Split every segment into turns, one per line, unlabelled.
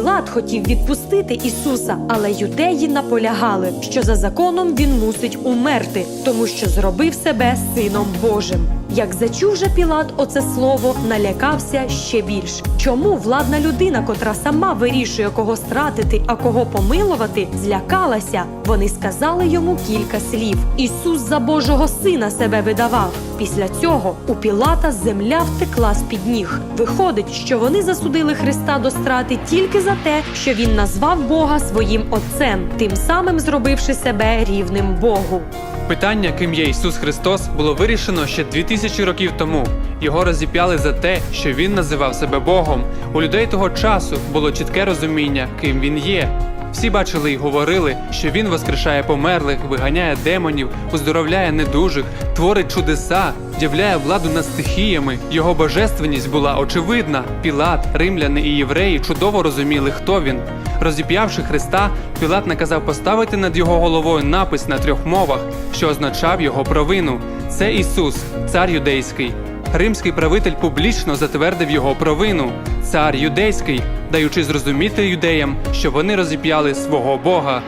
Пилат хотів відпустити Ісуса, але юдеї наполягали, що за законом він мусить умерти, тому що зробив себе сином Божим. Як зачув же Пілат оце слово, налякався ще більш. Чому владна людина, котра сама вирішує, кого стратити, а кого помилувати, злякалася? Вони сказали йому кілька слів. Ісус за Божого сина себе видавав. Після цього у Пілата земля втекла з під ніг. Виходить, що вони засудили Христа до страти тільки за те, що він назвав Бога своїм Отцем, тим самим зробивши себе рівним Богу.
Питання, ким є Ісус Христос, було вирішено ще 2000 років тому. Його розіп'яли за те, що він називав себе Богом. У людей того часу було чітке розуміння, ким він є. Всі бачили і говорили, що він воскрешає померлих, виганяє демонів, уздоровляє недужих, творить чудеса, являє владу над стихіями. Його божественність була очевидна. Пілат, римляни і євреї чудово розуміли, хто він. Розіп'явши Христа, Пілат наказав поставити над його головою напис на трьох мовах, що означав його провину. Це Ісус, цар юдейський. Римський правитель публічно затвердив його провину. Цар юдейський, даючи зрозуміти юдеям, що вони розіп'яли свого Бога.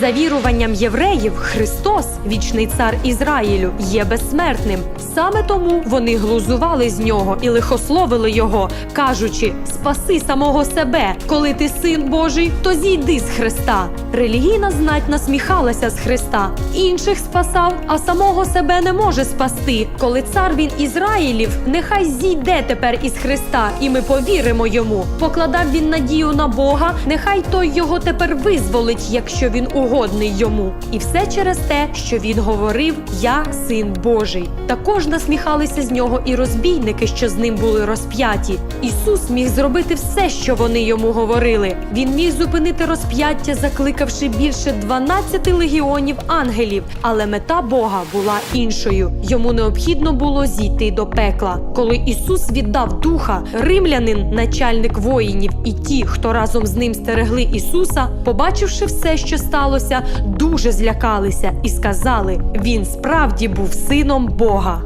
За віруванням євреїв, Христос, вічний цар Ізраїлю, є безсмертним. Саме тому вони глузували з нього і лихословили його, кажучи: Спаси самого себе, коли ти син Божий, то зійди з Христа. Релігійна знать насміхалася з Христа, інших спасав, а самого себе не може спасти. Коли цар він Ізраїлів, нехай зійде тепер із Христа, і ми повіримо йому. Покладав він надію на Бога, нехай той його тепер визволить, якщо він угодний йому. І все через те, що він говорив: Я син Божий. Також насміхалися з нього і розбійники, що з ним були розп'яті. Ісус міг зробити все, що вони йому говорили. Він міг зупинити розп'яття, закликавши більше 12 легіонів ангелів. Але мета Бога була іншою. Йому необхідно було зійти до пекла. Коли Ісус віддав духа, римлянин, начальник воїнів, і ті, хто разом з ним стерегли Ісуса, побачивши все, що сталося, дуже злякалися і сказали: Він справді був сином Бога.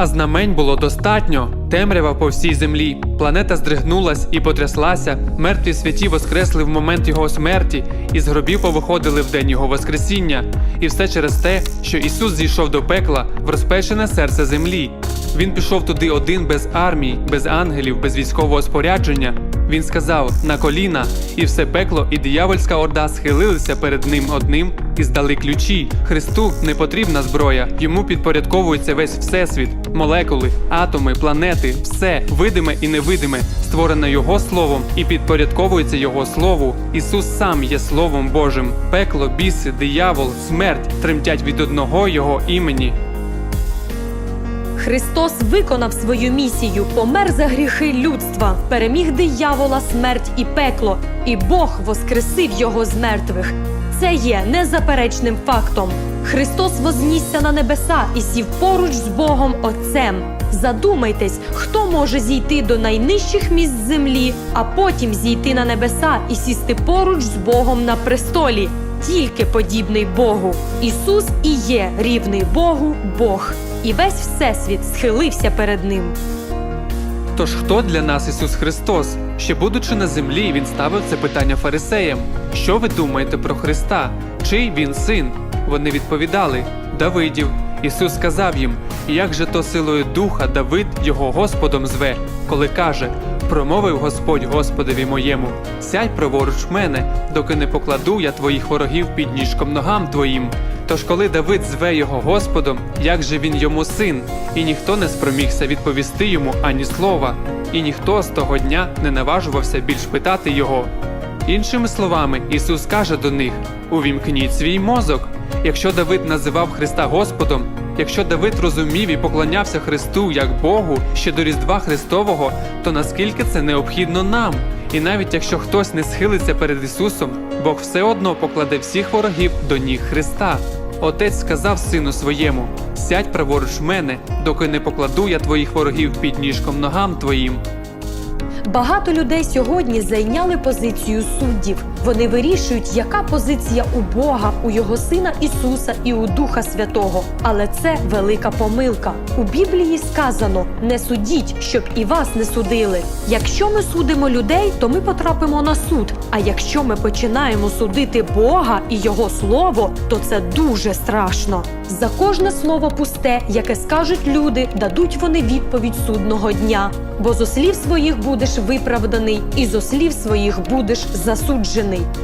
А знамень було достатньо. Темрява по всій землі. Планета здригнулась і потряслася. Мертві святі воскресли в момент його смерті, і з гробів повиходили в день його воскресіння. І все через те, що Ісус зійшов до пекла в розпечене серце землі. Він пішов туди один без армії, без ангелів, без військового спорядження. Він сказав на коліна, і все пекло і диявольська орда схилилися перед ним одним і здали ключі. Христу не потрібна зброя. Йому підпорядковується весь всесвіт, молекули, атоми, планети, все видиме і невидиме, створене Його словом і підпорядковується Його слову. Ісус сам є Словом Божим. Пекло, біси, диявол, смерть тремтять від одного Його імені.
Христос виконав свою місію, помер за гріхи людства, переміг диявола, смерть і пекло, і Бог воскресив його з мертвих. Це є незаперечним фактом. Христос вознісся на небеса і сів поруч з Богом Отцем. Задумайтесь, хто може зійти до найнижчих місць землі, а потім зійти на небеса і сісти поруч з Богом на престолі. Тільки подібний Богу. Ісус і є рівний Богу Бог, і весь всесвіт схилився перед ним.
Тож хто для нас Ісус Христос? Ще будучи на землі, він ставив це питання фарисеям. Що ви думаєте про Христа? Чий він син? Вони відповідали Давидів. Ісус сказав їм: Як же то силою духа Давид його Господом зве, коли каже: Промовив Господь Господові моєму: Сядь праворуч мене, доки не покладу я твоїх ворогів під ніжком ногам твоїм. Тож, коли Давид зве його Господом, як же він йому син, і ніхто не спромігся відповісти йому ані слова, і ніхто з того дня не наважувався більш питати його. Іншими словами, Ісус каже до них: увімкніть свій мозок. Якщо Давид називав Христа Господом, якщо Давид розумів і поклонявся Христу як Богу ще до Різдва Христового, то наскільки це необхідно нам? І навіть якщо хтось не схилиться перед Ісусом, Бог все одно покладе всіх ворогів до ніг Христа. Отець сказав сину своєму: сядь праворуч мене, доки не покладу я твоїх ворогів під ніжком ногам твоїм.
Багато людей сьогодні зайняли позицію суддів. Вони вирішують, яка позиція у Бога, у його сина Ісуса і у Духа Святого. Але це велика помилка. У Біблії сказано: не судіть, щоб і вас не судили. Якщо ми судимо людей, то ми потрапимо на суд. А якщо ми починаємо судити Бога і Його слово, то це дуже страшно. За кожне слово пусте, яке скажуть люди, дадуть вони відповідь судного дня. Бо зо слів своїх будеш виправданий, і зо слів своїх будеш засуджений зелений.